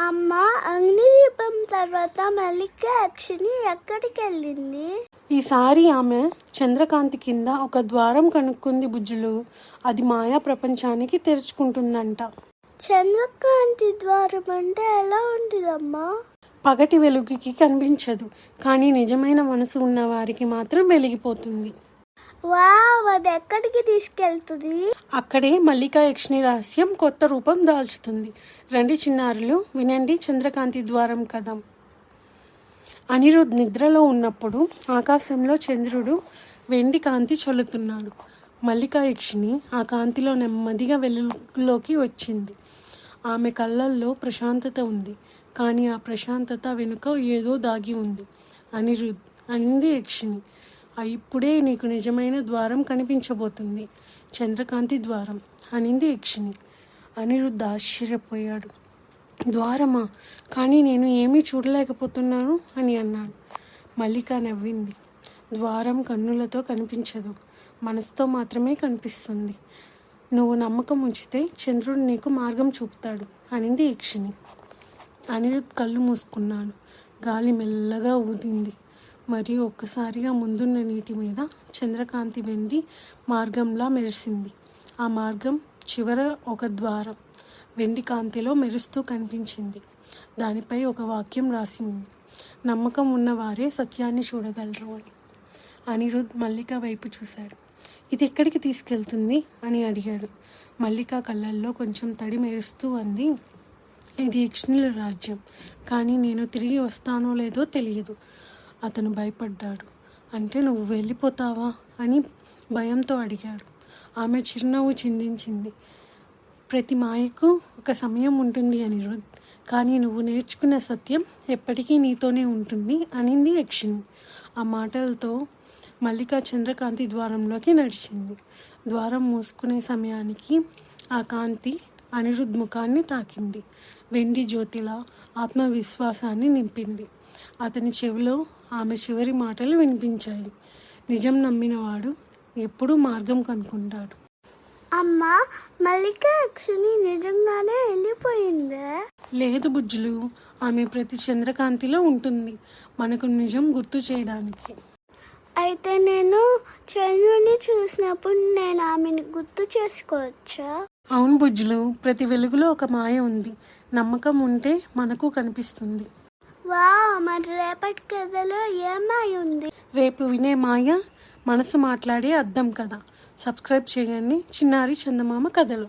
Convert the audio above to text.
అమ్మ అగ్నిదీపం తర్వాత మల్లిక యక్షిని ఎక్కడికి వెళ్ళింది ఈసారి ఆమె చంద్రకాంతి కింద ఒక ద్వారం కనుక్కుంది బుజ్జులు. అది మాయా ప్రపంచానికి తెరుచుకుంటుందంట. చంద్రకాంతి ద్వారం అంటే ఎలా ఉంటుందమ్మా? పగటి వెలుగుకి కనిపించదు కానీ నిజమైన మనసు ఉన్న వారికి మాత్రం వెలిగిపోతుంది. వావ్ అది ఎక్కడికి తీసుకెళ్తుంది? అక్కడే మల్లికా యక్షిణి రహస్యం కొత్త రూపం దాల్చుతుంది. రండి చిన్నారులు వినండి చంద్రకాంతి ద్వారం కథ. అనిరుద్ నిద్రలో ఉన్నప్పుడు ఆకాశంలో చంద్రుడు వెండి కాంతి చల్లుతున్నాడు. మల్లికా యక్షిణి ఆ కాంతిలో నెమ్మదిగా వెలుగులోకి వచ్చింది. ఆమె కళ్ళల్లో ప్రశాంతత ఉంది కానీ ఆ ప్రశాంతత వెనుక ఏదో దాగి ఉంది. అనిరుద్ అనింది యక్షిణి ఇప్పుడే నీకు నిజమైన ద్వారం కనిపించబోతుంది. చంద్రకాంతి ద్వారం అనింది యక్షిణి. అనిరుద్ధ ఆశ్చర్యపోయాడు. ద్వారమా? కానీ నేను ఏమీ చూడలేకపోతున్నాను అని అన్నాడు. మల్లిక నవ్వింది. ద్వారం కన్నులతో కనిపించదు. మనసుతో మాత్రమే కనిపిస్తుంది. నువ్వు నమ్మకం ఉంచితే చంద్రుడు నీకు మార్గం చూపుతాడు అనింది యక్షిణి. అనిరుద్ కళ్ళు మూసుకున్నాడు. గాలి మెల్లగా ఊదింది. మరియు ఒక్కసారిగా ముందున్న నీటి మీద చంద్రకాంతి వెండి మార్గంలా మెరిసింది. ఆ మార్గం చివర ఒక ద్వారం వెండి కాంతిలో మెరుస్తూ కనిపించింది. దానిపై ఒక వాక్యం రాసి ఉంది. నమ్మకం ఉన్నవారే సత్యాన్ని చూడగలరు అని. అనిరుద్ మల్లిక వైపు చూశాడు. ఇది ఎక్కడికి తీసుకెళ్తుంది అని అడిగాడు. మల్లిక కళ్ళల్లో కొంచెం తడి మెరుస్తూ అంది ఇది యక్షిణుల రాజ్యం. కానీ నేను తిరిగి వస్తానో లేదో తెలియదు. అతను భయపడ్డాడు. అంటే నువ్వు వెళ్ళిపోతావా? అని భయంతో అడిగాడు. ఆమె చిరునవ్వు చిందించింది. ప్రతి మాయకు ఒక సమయం ఉంటుంది అనిరుద్ కానీ నువ్వు నేర్చుకున్న సత్యం ఎప్పటికీ నీతోనే ఉంటుంది అనింది యక్షిణ్. ఆ మాటలతో మల్లిక చంద్రకాంతి ద్వారంలోకి నడిచింది. ద్వారం మూసుకునే సమయానికి ఆ కాంతి అనిరుద్ ముఖాన్ని తాకింది. వెండి జ్యోతిలా ఆత్మవిశ్వాసాన్ని నింపింది. అతని చెవిలో ఆమె చివరి మాటలు వినిపించాయి. నిజం నమ్మినవాడు ఎప్పుడూ మార్గం కనుక్కుంటాడు. అమ్మ మల్లిక యక్షిని నిజంగానే వెళ్ళిపోయిందే? లేదు బుజ్జులు ఆమె ప్రతి చంద్రకాంతిలో ఉంటుంది. మనకు నిజం గుర్తు చేయడానికి. అయితే నేను చంద్రుని చూసినప్పుడు నేను ఆమెను గుర్తు చేసుకోవచ్చా? అవును బుజ్జులు ప్రతి వెలుగులో ఒక మాయ ఉంది. నమ్మకం ఉంటే మనకు కనిపిస్తుంది. వా మరి రేపటి కథలో ఏమై ఉంది? రేపు వినే మాయ మనసు మాట్లాడే అద్దం కథ. సబ్స్క్రైబ్ చేయండి. చిన్నారి చందమామ కథలు.